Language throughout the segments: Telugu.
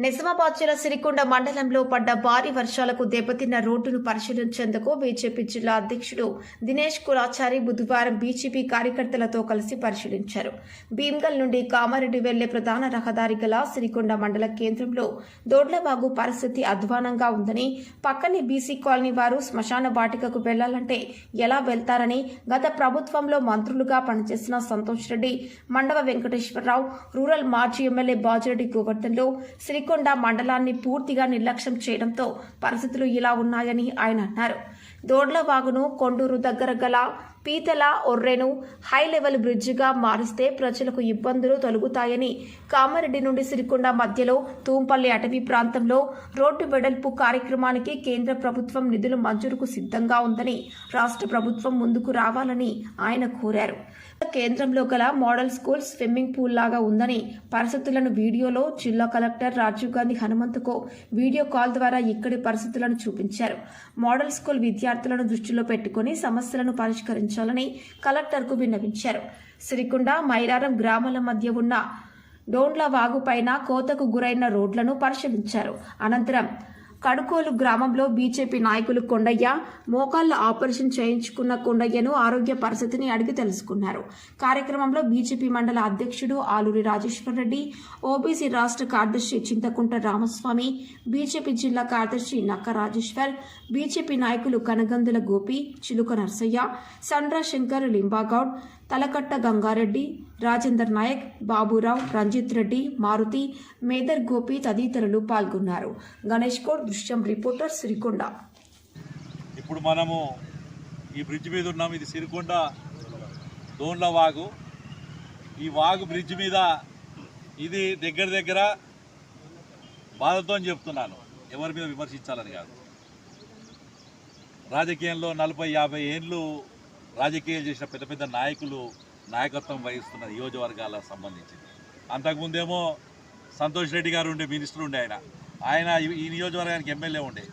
నిజామాబాద్ జిల్లా సిరికొండ మండలంలో పడ్డ భారీ వర్షాలకు దెబ్బతిన్న రోడ్డును పరిశీలించేందుకు బీజేపీ జిల్లా అధ్యక్షుడు దినేష్ కులాచారి బుధవారం బీజేపీ కార్యకర్తలతో కలిసి పరిశీలించారు. భీమ్గల్ నుండి కామారెడ్డి వెళ్ళే ప్రధాన రహదారి గల సిరికొండ మండల కేంద్రంలో దోడ్లబాగు పరిస్థితి అధ్వానంగా ఉందని పక్కనే బీసీ కాలనీ వారు శ్మశాన వాటికకు వెళ్ళాలంటే ఎలా వెళ్తారని గత ప్రభుత్వంలో మంత్రులుగా పనిచేసిన సంతోష్ రెడ్డి మండవ వెంకటేశ్వరరావు రూరల్ మాజీ ఎమ్మెల్యే బాజిరెడ్డి గోవర్ధన్లో సిరికొండ మండలాన్ని పూర్తిగా నిర్లక్ష్యం చేయడంతో పరిస్థితులు ఇలా ఉన్నాయని ఆయన అన్నారు. దోడ్లవాగును కొండూరు దగ్గర గల పీతల ఒర్రెను హై లెవెల్ బ్రిడ్జిగా మారిస్తే ప్రజలకు ఇబ్బందులు తొలగుతాయని కామారెడ్డి నుండి సిరికొండ మధ్యలో తూంపల్లి అటవీ ప్రాంతంలో రోడ్డు వెడల్పు కార్యక్రమానికి కేంద్ర ప్రభుత్వం నిధులు మంజూరుకు సిద్ధంగా ఉందని రాష్ట్ర ప్రభుత్వం ముందుకు రావాలని ఆయన కోరారు. కేంద్రంలో గల మోడల్ స్కూల్ స్విమ్మింగ్ పూల్ లాగా ఉందని పరిస్థితులను వీడియోలో జిల్లా కలెక్టర్ రాజీవ్ గాంధీ హనుమంతుకు వీడియో కాల్ ద్వారా ఇక్కడి పరిస్థితులను చూపించారు. మోడల్ స్కూల్ విద్యార్థులను దృష్టిలో పెట్టుకుని సమస్యలను పరిష్కరించారు పరిష్కరించాలని కలెక్టర్కు విన్నవించారు. సిరికొండ మైలారం గ్రామాల మధ్య ఉన్న డోండ్ల వాగుపైన కోతకు గురైన రోడ్లను పరిశీలించారు. అనంతరం కడుకోలు గ్రామంలో బీజేపీ నాయకులు కొండయ్య మోకాళ్ళ ఆపరేషన్ చేయించుకున్న కొండయ్యను ఆరోగ్య పరిస్థితిని అడిగి తెలుసుకున్నారు. కార్యక్రమంలో బీజేపీ మండల అధ్యక్షుడు ఆలూరి రాజేశ్వర్ రెడ్డి ఓబీసీ రాష్ట్ర కార్యదర్శి చింతకుంట రామస్వామి బీజేపీ జిల్లా కార్యదర్శి నక్క రాజేశ్వర్ బీజేపీ నాయకులు కనగందుల గోపి చిలుక నర్సయ్య సండ్రా శంకర్ లింబాగౌడ్ తలకట్ట గంగారెడ్డి రాజేందర్ నాయక్ బాబురావు రంజిత్ రెడ్డి మారుతి మేదర్ గోపి తదితరులు పాల్గొన్నారు. గణేష్ కోడ్ దృశ్యం రిపోర్టర్ సిరికొండ. ఇప్పుడు మనము ఈ బ్రిడ్జ్ మీద ఉన్నాం ఇది సిరికొండ దోన్ల వాగు. ఈ వాగు బ్రిడ్జ్ మీద ఇది దగ్గర దగ్గర బాధతో చెప్తున్నాను. ఎవరి మీద విమర్శించాలని కాదు. రాజకీయంలో నలభై యాభై ఏళ్ళు రాజకీయాలు చేసిన పెద్ద పెద్ద నాయకులు నాయకత్వం వహిస్తున్న నియోజకవర్గాలకు సంబంధించింది. అంతకుముందేమో సంతోష్ రెడ్డి గారు ఉండే మినిస్టర్ ఉండే ఆయన. ఆయన ఈ- నియోజకవర్గానికి ఎమ్మెల్యే ఉండే.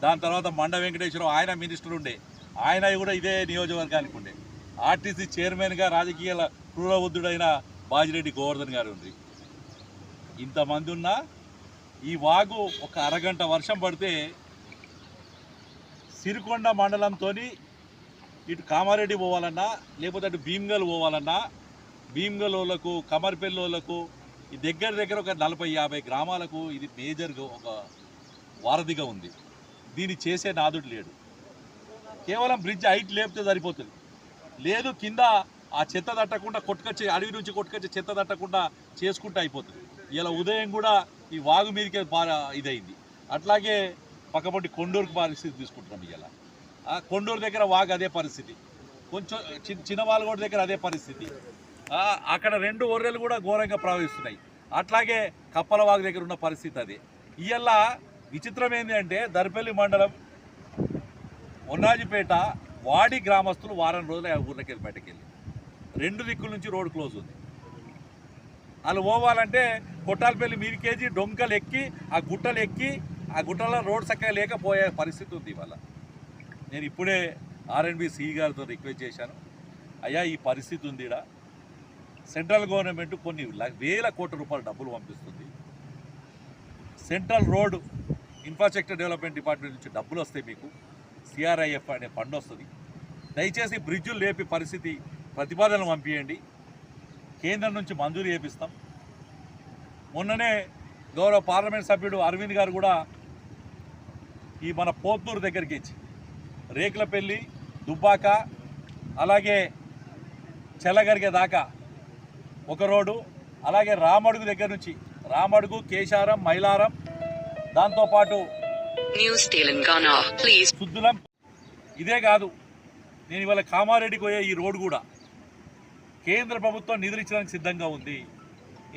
దాని తర్వాత మండ వెంకటేశ్వరరావు ఆయన మినిస్టర్ ఉండే. ఆయన కూడా ఇదే నియోజకవర్గానికి ఉండే. ఆర్టీసీ చైర్మన్గా రాజకీయాల క్రూరబుద్ధుడైన బాజిరెడ్డి గోవర్ధన్ గారు ఉంది ఇంతమంది ఉన్నా ఈ వాగు ఒక అరగంట వర్షం పడితే సిరికొండ మండలంతో ఇటు కామారెడ్డి పోవాలన్నా లేకపోతే అటు భీమ్గల్ పోవాలన్నా భీమ్గల్ వాళ్ళకు కమర్పల్లి వాళ్ళకు ఈ దగ్గర దగ్గర ఒక నలభై యాభై గ్రామాలకు ఇది మేజర్గా ఒక వారధిగా ఉంది. దీన్ని చేసే నాదుడు లేడు. కేవలం బ్రిడ్జ్ హైట్ లేపితే సరిపోతుంది. లేదు కింద ఆ చెత్త తట్టకుండా కొట్టుకొచ్చే అడవి నుంచి కొట్టుకొచ్చే చెత్త తట్టకుండా చేసుకుంటే అయిపోతుంది. ఇలా ఉదయం కూడా ఈ వాగు మీదకే బాగా ఇదైంది. అట్లాగే పక్కపట్టి కొండూరుకు పరిస్థితి తీసుకుంటున్నాం ఇలా ఆ కొండూరు దగ్గర వాగు అదే పరిస్థితి. కొంచెం చిన్న చిన్న వాళ్ళగోడ దగ్గర అదే పరిస్థితి. అక్కడ రెండు ఒర్రెలు కూడా ఘోరంగా ప్రవహిస్తున్నాయి. అట్లాగే కప్పలవాగు దగ్గర ఉన్న పరిస్థితి అది. ఇవాళ విచిత్రం ఏంటి అంటే దర్పల్లి మండలం ఉన్నాజిపేట వాడి గ్రామస్తులు వారం రోజులు ఆ ఊర్లోకి వెళ్ళి బయటకు వెళ్ళి రెండు దిక్కుల నుంచి రోడ్ క్లోజ్ ఉంది. వాళ్ళు పోవాలంటే కొట్టాలపల్లి మీది కేజీ డొంకలు ఎక్కి ఆ గుట్టలు ఎక్కి ఆ గుట్టలో రోడ్ చక్కగా లేకపోయే పరిస్థితి ఉంది ఇవాళ. నేను ఇప్పుడే ఆర్ఎన్బి సిఈ గారితో రిక్వెస్ట్ చేశాను. అయ్యా ఈ పరిస్థితి ఉంది ఈడ. సెంట్రల్ గవర్నమెంట్ కొన్ని ల- వేల కోట్ల రూపాయల డబ్బులు పంపిస్తుంది. Central road infrastructure development department నుంచి డబ్బులు వస్తాయి మీకు. సిఆర్ఐఎఫ్ అనే ఫండ్ వస్తుంది. దయచేసి బ్రిడ్జులు లేపి పరిస్థితి ప్రతిపాదనలు పంపించండి కేంద్రం నుంచి మంజూరు చేపిస్తాం. మొన్ననే గౌరవ పార్లమెంట్ సభ్యుడు అరవింద్ గారు కూడా ఈ మన పోత్తూరు దగ్గరికి ఇచ్చి రేకులపల్లి దుబ్బాక అలాగే చెల్లగరిగే దాకా ఒక రోడ్డు అలాగే రామడుగు దగ్గర నుంచి రామడుగు కేశారం మైలారం దాంతోపాటు please. శుద్ధులం ఇదే కాదు నేను ఇవాళ కామారెడ్డికి పోయే ఈ రోడ్డు కూడా. కేంద్ర ప్రభుత్వం నిధులు ఇచ్చడానికి సిద్ధంగా ఉంది.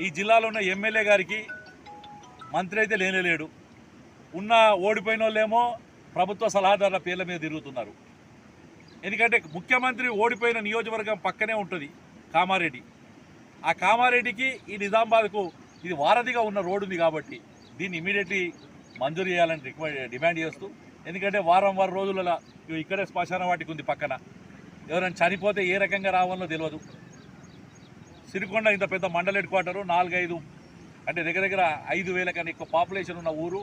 ఈ జిల్లాలో ఉన్న ఎమ్మెల్యే గారికి మంత్రి అయితే లేనేలేడు ఉన్న ఓడిపోయిన వాళ్ళేమో ప్రభుత్వ సలహాదారుల పేర్ల మీద తిరుగుతున్నారు. ఎందుకంటే ముఖ్యమంత్రి ఓడిపోయిన నియోజకవర్గం పక్కనే ఉంటుంది కామారెడ్డి. ఆ కామారెడ్డికి ఈ నిజామాబాద్కు ఇది వారధిగా ఉన్న రోడ్ ఉంది కాబట్టి దీన్ని ఇమీడియట్లీ మంజూరు చేయాలని రిక్వైర్ డిమాండ్ చేస్తూ ఎందుకంటే వారం వారం రోజులలో ఇక్కడే శ్మశాన వాటికి ఉంది పక్కన. ఎవరైనా చనిపోతే ఏ రకంగా రావాలో తెలియదు సిరికొండ ఇంత పెద్ద మండల హెడ్ క్వార్టరు నాలుగైదు అంటే దగ్గర దగ్గర ఐదు వేల కన్నా ఎక్కువ పాపులేషన్ ఉన్న ఊరు.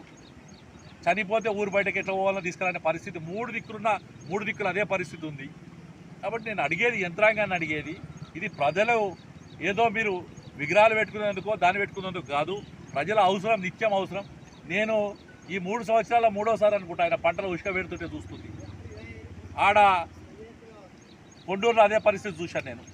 చనిపోతే ఊరు బయటకు ఎట్లా పోవాలో తీసుకురాని పరిస్థితి. మూడు దిక్కులున్న మూడు దిక్కులు అదే పరిస్థితి ఉంది. కాబట్టి నేను అడిగేది యంత్రాంగాన్ని అడిగేది ఇది ప్రజలు ఏదో మీరు విగ్రహాలు పెట్టుకునేందుకో దాన్ని పెట్టుకునేందుకు కాదు. ప్రజల అవసరం నిత్యం అవసరం. నేను ఈ మూడు సంవత్సరాల మూడోసారి అనుకుంటా ఆయన పంటలు ఉష్క పెడుతుంటే చూస్తుంది. ఆడ కొండూరులో అదే పరిస్థితి చూశాను నేను.